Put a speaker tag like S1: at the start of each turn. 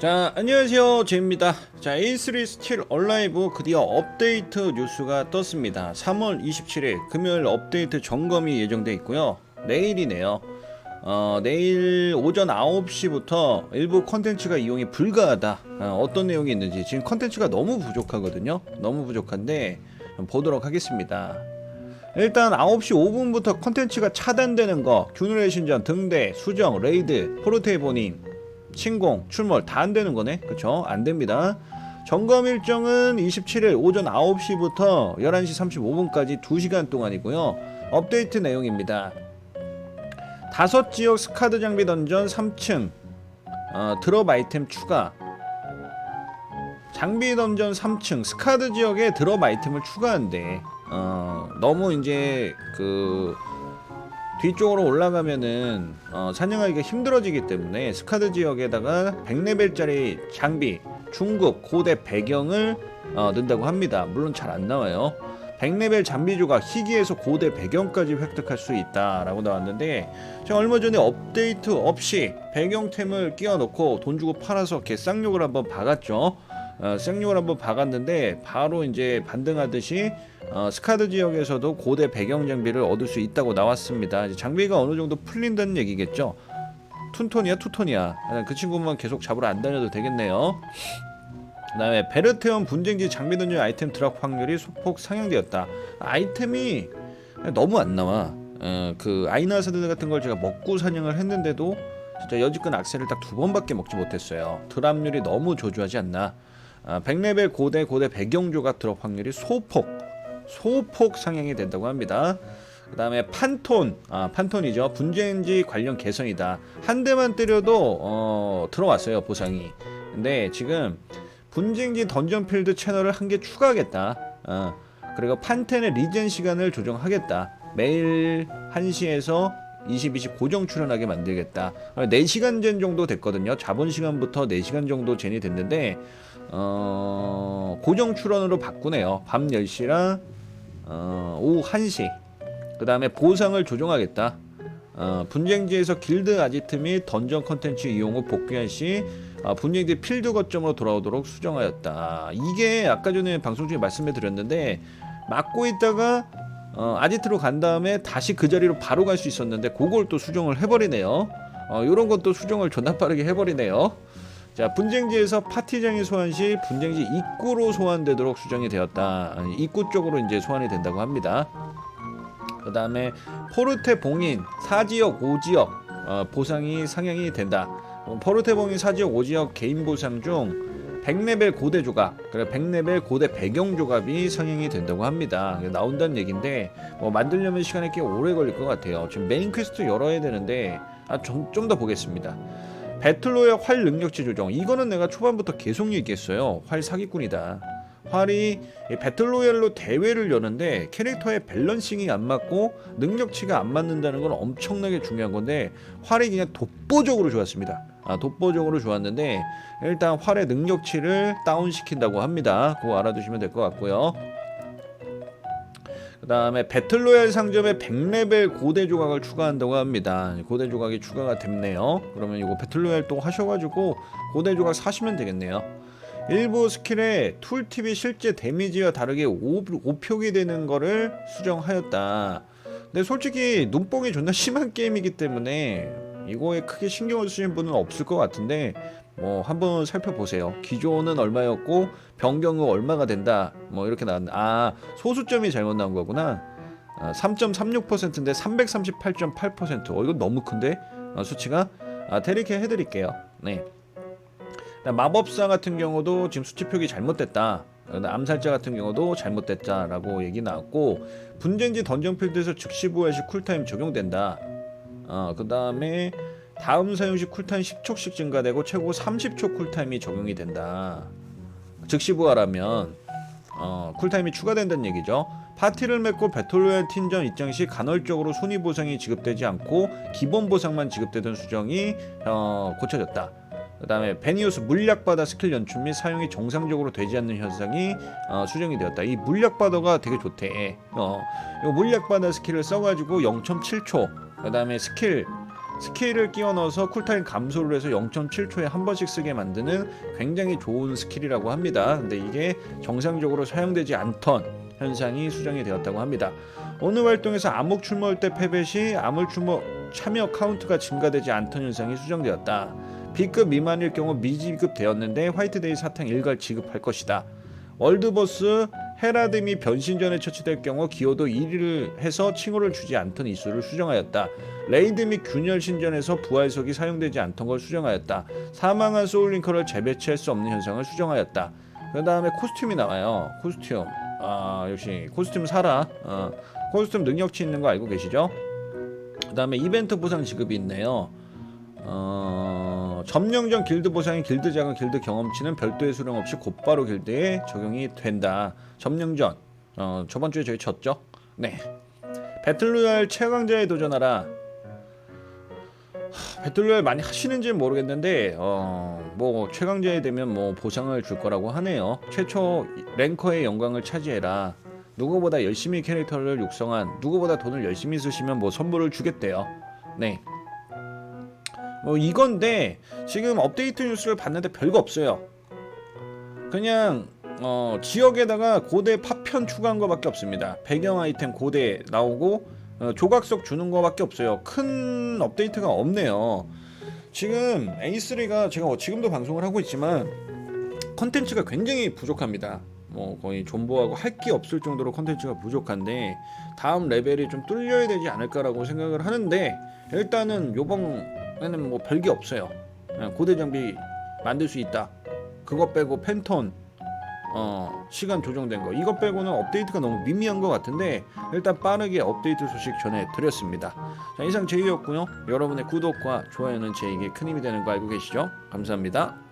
S1: 자 안녕하세요. 제입니다. 자 A3 스틸 얼라이브 드디어 업데이트 뉴스가 떴습니다. 3월 27일 금요일 업데이트 점검이 예정돼 있고요. 내일이네요. 어, 내일 오전 9시부터 일부 컨텐츠가 이용이 불가하다. 어, 어떤 내용이 있는지 지금 컨텐츠가 너무 부족하거든요. 너무 부족한데 좀 보도록 하겠습니다. 일단 9시 5분부터 컨텐츠가 차단되는 거 균열의 신전 등대 수정 레이드 포르테이보님 침공, 출몰 다 안 되는 거네. 그쵸? 안 됩니다. 점검 일정은 27일 오전 9시부터 11시 35분까지 2시간 동안이고요. 업데이트 내용입니다. 다섯 지역 스카드 장비 던전 3층 어, 드롭 아이템 추가 장비 던전 3층 스카드 지역에 드롭 아이템을 추가한대 어, 너무 이제 그 뒤쪽으로 올라가면은 어, 사냥하기가 힘들어지기 때문에 스카드 지역에다가 100레벨짜리 장비 중급 고대 배경을 어, 넣는다고 합니다. 물론 잘 안 나와요. 100레벨 장비 조각 희귀에서 고대 배경까지 획득할 수 있다라고 나왔는데 제가 얼마 전에 업데이트 없이 배경템을 끼워 넣고 돈 주고 팔아서 개 쌍욕을 한번 박았죠. 어, 쌍욕을 한번 박았는데 바로 이제 반등하듯이 어, 스카드 지역에서도 고대 배경 장비를 얻을 수 있다고 나왔습니다. 장비가 어느 정도 풀린다는 얘기겠죠. 툰톤이야 투톤이야. 아, 그 친구만 계속 잡으러 안 다녀도 되겠네요. 그 다음에 베르테온 분쟁지 장비 던전 아이템 드랍 확률이 소폭 상향되었다. 아이템이 너무 안 나와. 어, 그 아이나사드 같은 걸 제가 먹고 사냥을 했는데도 진짜 여지껏 악셀을 딱 두 번밖에 먹지 못했어요. 드랍률이 너무 조조하지 않나. 아, 100레벨 고대 고대 조각 드랍 확률이 소폭 소폭 상향이 된다고 합니다. 그 다음에 판톤, 아, 판톤이죠. 분쟁지 관련 개선이다. 한 대만 때려도, 어, 들어왔어요, 보상이. 근데 지금, 분쟁지 던전필드 채널을 한 개 추가하겠다. 어, 그리고 판텐의 리젠 시간을 조정하겠다. 매일 1시에서 20, 20 고정 출연하게 만들겠다. 4시간 전 정도 됐거든요. 자본 시간부터 4시간 정도 젠이 됐는데, 어, 고정 출연으로 바꾸네요. 밤 10시랑 어, 오후 1시. 그 다음에 보상을 조정하겠다. 어, 분쟁지에서 길드 아지트 및 던전 컨텐츠 이용 후 복귀한 시 어, 분쟁지 필드 거점으로 돌아오도록 수정하였다. 이게 아까 전에 방송 중에 말씀해 드렸는데 막고 있다가 어, 아지트로 간 다음에 다시 그 자리로 바로 갈 수 있었는데 그걸 또 수정을 해버리네요. 어, 요런 것도 수정을 존나 빠르게 해버리네요. 자 분쟁지에서 파티장이 소환 시 분쟁지 입구로 소환되도록 수정이 되었다. 입구 쪽으로 이제 소환이 된다고 합니다. 그 다음에 포르테 봉인 4지역 5지역 어, 보상이 상향이 된다. 어, 포르테 봉인 4지역 5지역 개인 보상 중 100레벨 고대 조각, 그래 100레벨 고대 배경 조각이 상향이 된다고 합니다. 나온다는 얘긴데 뭐 만들려면 시간이 꽤 오래 걸릴 것 같아요. 지금 메인 퀘스트 열어야 되는데 아, 좀좀 더 보겠습니다. 배틀로의 활 능력치 조정. 이거는 내가 초반부터 계속 얘기했어요. 활 사기꾼이다. 활이 이 배틀로얄로 대회를 여는데 캐릭터의 밸런싱이 안 맞고 능력치가 안 맞는다는 건 엄청나게 중요한 건데 활이 그냥 독보적으로 좋았습니다. 아, 독보적으로 좋았는데 일단 활의 능력치를 다운시킨다고 합니다. 그거 알아두시면 될 것 같고요. 그 다음에 배틀로얄 상점에 100레벨 고대 조각을 추가한다고 합니다. 고대 조각이 추가가 됐네요. 그러면 이거 배틀로얄 또 하셔가지고 고대 조각 사시면 되겠네요. 일부 스킬에 툴팁이 실제 데미지와 다르게 오, 오표기 되는 거를 수정하였다. 근데 솔직히 눈뽕이 존나 심한 게임이기 때문에 이거에 크게 신경을 쓰시는 분은 없을 것 같은데 뭐 한번 살펴보세요. 기존은 얼마였고 변경 후 얼마가 된다. 뭐 이렇게 나왔는데 아 소수점이 잘못 나온 거구나. 아, 3.36%인데 338.8%. 어 이거 너무 큰데 아, 수치가 아 대리케 해드릴게요. 네. 마법사 같은 경우도 지금 수치 표기 잘못됐다. 암살자 같은 경우도 잘못됐다라고 얘기 나왔고 분쟁지 던전 필드에서 즉시 부활 시 쿨타임 적용된다. 어 그 다음에 다음 사용 시 쿨타임 10초씩 증가되고 최고 30초 쿨타임이 적용이 된다. 즉시 부활하면 어, 쿨타임이 추가된다는 얘기죠. 파티를 맺고 배틀로얄 팀전 입장 시 간헐적으로 순위 보상이 지급되지 않고 기본 보상만 지급되던 수정이 어, 고쳐졌다. 그 다음에 베니우스 물약바다 스킬 연출 및 사용이 정상적으로 되지 않는 현상이 어, 수정이 되었다. 이 물약바다가 되게 좋대. 어, 이 물약바다 스킬을 써가지고 0.7초. 그 다음에 스킬 스킬을 끼워 넣어서 쿨타임 감소를 해서 0.7초에 한 번씩 쓰게 만드는 굉장히 좋은 스킬이라고 합니다. 근데 이게 정상적으로 사용되지 않던 현상이 수정이 되었다고 합니다. 어느 활동에서 암흑 출몰 때 패배 시 암흑 출몰 참여 카운트가 증가되지 않던 현상이 수정되었다. B급 미만일 경우 미지급 되었는데 화이트데이 사탕 일괄 지급할 것이다. 월드보스 헤라드미 변신 전에 처치될 경우 기호도 1위를 해서 칭호를 주지 않던 이수를 수정하였다. 레이드 및 균열 신전에서 부활석이 사용되지 않던 걸 수정하였다. 사망한 소울링커를 재배치할 수 없는 현상을 수정하였다. 그 다음에 코스튬이 나와요. 코스튬. 아 역시 코스튬 사라. 어, 코스튬 능력치 있는 거 알고 계시죠? 그 다음에 이벤트 보상 지급이 있네요. 어, 점령전 길드 보상인 길드 자금 길드 경험치는 별도의 수령 없이 곧바로 길드에 적용이 된다. 점령전 어, 저번 주에 저희 졌죠? 네. 배틀로얄 최강자에 도전하라. 하, 배틀로얄 많이 하시는지 는 모르겠는데 어, 뭐 최강자에 되면 뭐 보상을 줄 거라고 하네요. 최초 랭커의 영광을 차지해라. 누구보다 열심히 캐릭터를 육성한 누구보다 돈을 열심히 쓰시면 뭐 선물을 주겠대요. 네. 뭐 이건데 지금 업데이트 뉴스를 봤는데 별거 없어요. 그냥 어, 지역에다가 고대 파편 추가한 거밖에 없습니다. 배경 아이템 고대 나오고 어, 조각석 주는 거밖에 없어요. 큰 업데이트가 없네요. 지금 A3가 제가 지금도 방송을 하고 있지만 컨텐츠가 굉장히 부족합니다. 뭐 거의 존버하고 할 게 없을 정도로 컨텐츠가 부족한데 다음 레벨이 좀 뚫려야 되지 않을까라고 생각을 하는데 일단은 요번 에는 뭐 별게 없어요. 그냥 고대 장비 만들 수 있다. 그거 빼고 팬톤 어 시간 조정된 거 이거 빼고는 업데이트가 너무 미미한 것 같은데 일단 빠르게 업데이트 소식 전해드렸습니다. 자 이상 제이였고요. 여러분의 구독과 좋아요는 제에게 큰 힘이 되는 거 알고 계시죠? 감사합니다.